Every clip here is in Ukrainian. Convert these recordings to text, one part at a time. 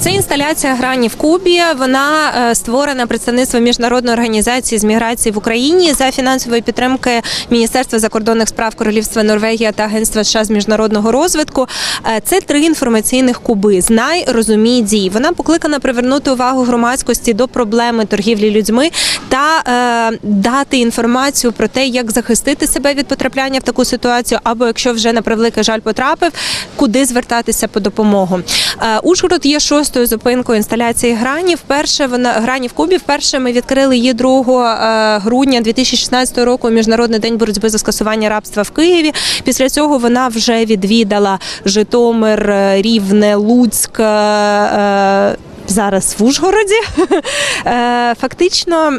Це інсталяція грані в Кубі. Вона е, створена представництвом міжнародної організації з міграції в Україні за фінансової підтримки Міністерства закордонних справ Королівства Норвегія та Агентства США з міжнародного розвитку. Е, Це три інформаційних куби. Знай, розумій, дій. Вона покликана привернути увагу громадськості до проблеми торгівлі людьми та е, дати інформацію про те, як захистити себе від потрапляння в таку ситуацію, або якщо вже на превеликий жаль потрапив, куди звертатися по допомогу. Е, Ужгород є шостою зупинкою інсталяції грані. Вперше вона грані в Кубі. Вперше ми відкрили її 2 е, грудня 2016 року. Міжнародний день боротьби за скасування рабства в Києві. Після цього вона вже відвідала Житомир, е, Рівне, Луцьк. Зараз в Ужгороді. Фактично.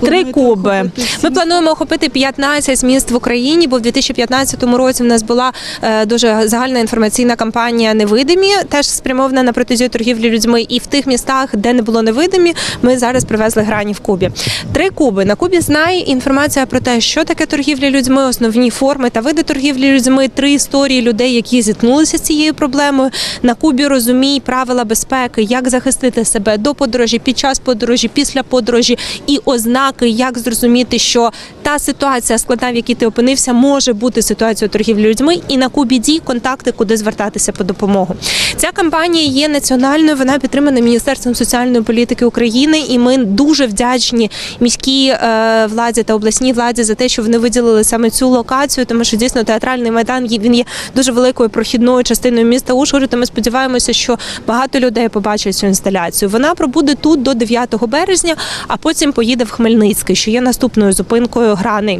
Три куби. Ми плануємо охопити 15 міст в Україні, бо в 2015 році в нас була е, дуже загальна інформаційна кампанія Невидимі, теж спрямована на протезію торгівлі людьми. І в тих містах, де не було невидимі, ми зараз привезли грані в Кубі. Три куби на Кубі знає інформація про те, що таке торгівля людьми, основні форми та види торгівлі людьми, три історії людей, які зіткнулися з цією проблемою. На Кубі розумій правила безпеки, як захистити себе до подорожі, під час подорожі, після подорожі і ознаки, як зрозуміти, що та ситуація складна, в якій ти опинився, може бути ситуацією торгівлі людьми. І на Кубі дій контакти, куди звертатися по допомогу. Ця кампанія є національною. Вона підтримана Міністерством соціальної політики України, і ми дуже вдячні міській е, владі та обласній владі за те, що вони виділили саме цю локацію, тому що дійсно театральний майдан він є дуже великою прохідною частиною міста Ужгорода. Ми сподіваємося, що багато людей побачать цю інсталяцію. Вона пробуде тут до 9 березня, а потім поїде в Хмельницький, що є наступною зупинкою грани.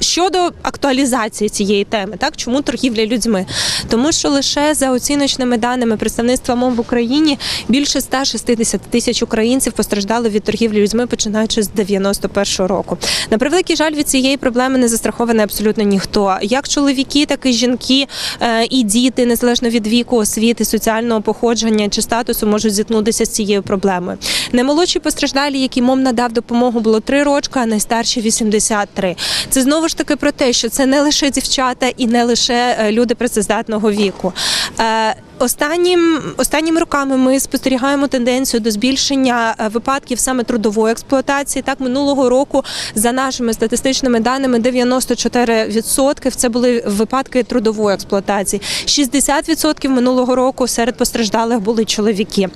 Щодо актуалізації цієї теми, так чому торгівля людьми? Тому що лише за оціночними даними представництва МОМ в Україні більше 160 тисяч українців постраждали від торгівлі людьми, починаючи з 91-го року. На превеликий жаль, від цієї проблеми не застрахований абсолютно ніхто. Як чоловіки, так і жінки е, і діти, незалежно від віку, освіти, соціального походження чи статусу, можуть зіткнутися з цією проблемою. Наймолодші постраждалі, які МОМ надав допомогу, було 3 рочки, а найстарші 83. Це знову ж таки про те, що це не лише дівчата і не лише е, люди працездатного віку. Е, Останнім останніми роками ми спостерігаємо тенденцію до збільшення е, випадків саме трудової експлуатації. Так минулого року, за нашими статистичними даними, 94% це були випадки трудової експлуатації. 60% минулого року серед постраждалих були чоловіки.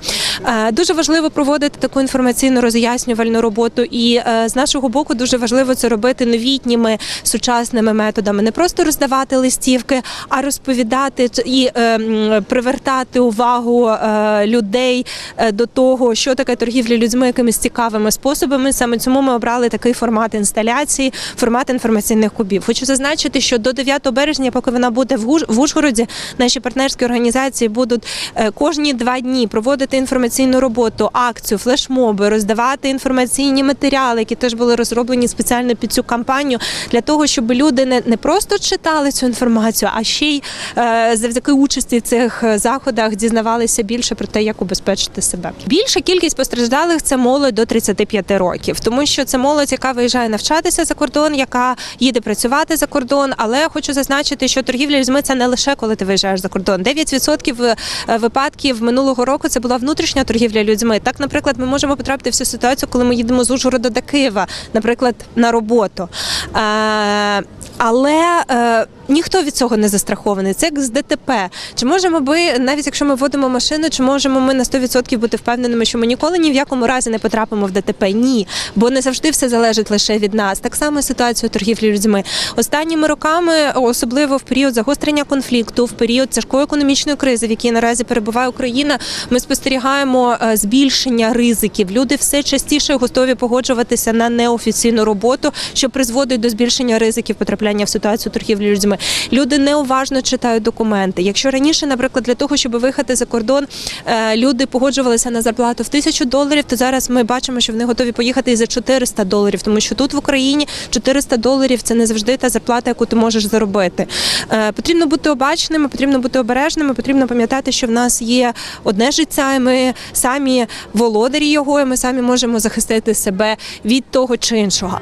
Дуже важливо проводити таку інформаційно роз'яснювальну роботу, і з нашого боку дуже важливо це робити новітніми сучасними методами, не просто роздавати листівки, а розповідати і е, привертати увагу е, людей е, до того, що таке торгівля людьми, якимись цікавими способами. Саме цьому ми обрали такий формат інсталяції, формат інформаційних кубів. Хочу зазначити, що до 9 березня, поки вона буде в Ужгороді, наші партнерські організації будуть кожні два дні проводити інформаційну роботу, акцію, флешмоби, роздавати інформаційні матеріали, які теж були розроблені спеціально під цю кампанію, для того, щоб люди не, не просто читали цю інформацію, а ще й е, завдяки участі в цих е, заходах дізнавалися більше про те, як убезпечити себе. Більша кількість постраждалих це молодь до 35 років, тому що це молодь, яка виїжджає навчатися за кордон, яка їде працювати за кордон. Але хочу зазначити, що торгівля людьми це не лише коли ти виїжджаєш за кордон. 9% е, випадків минулого року це була внутрішня торгівля людьми. Так, наприклад, ми можемо потрапити в цю ситуацію, коли ми їдемо з Ужгорода до Києва, наприклад, на роботу. Е, але е, ніхто від цього не застрахований. Це як з ДТП. Чи можемо ми, навіть якщо ми водимо машину, чи можемо ми на 100% бути впевненими, що ми ніколи ні в якому разі не потрапимо в ДТП? Ні, бо не завжди все залежить лише від нас. Так само ситуацію торгівлі людьми. Останніми роками, особливо в період загострення конфлікту, в період тяжкої економічної кризи, в якій наразі перебуває Україна, ми спостерігаємо е, збільшення ризиків. Люди все частіше готові погоджуватися на неофіційну роботу, що призводить до збільшення ризиків потрапляння в ситуацію торгівлі людьми. Люди неуважно читають документи. Якщо раніше, наприклад, для того, щоб виїхати за кордон, е, люди погоджувалися на зарплату в тисячу доларів, то зараз ми бачимо, що вони готові поїхати і за 400 доларів, тому що тут в Україні 400 доларів це не завжди та зарплата, яку ти можеш заробити. Е, Потрібно бути обачними, потрібно бути обережними, потрібно пам'ятати, що в нас є одне життя, і ми самі володарі його, і ми самі можемо захистити себе від того чи іншого.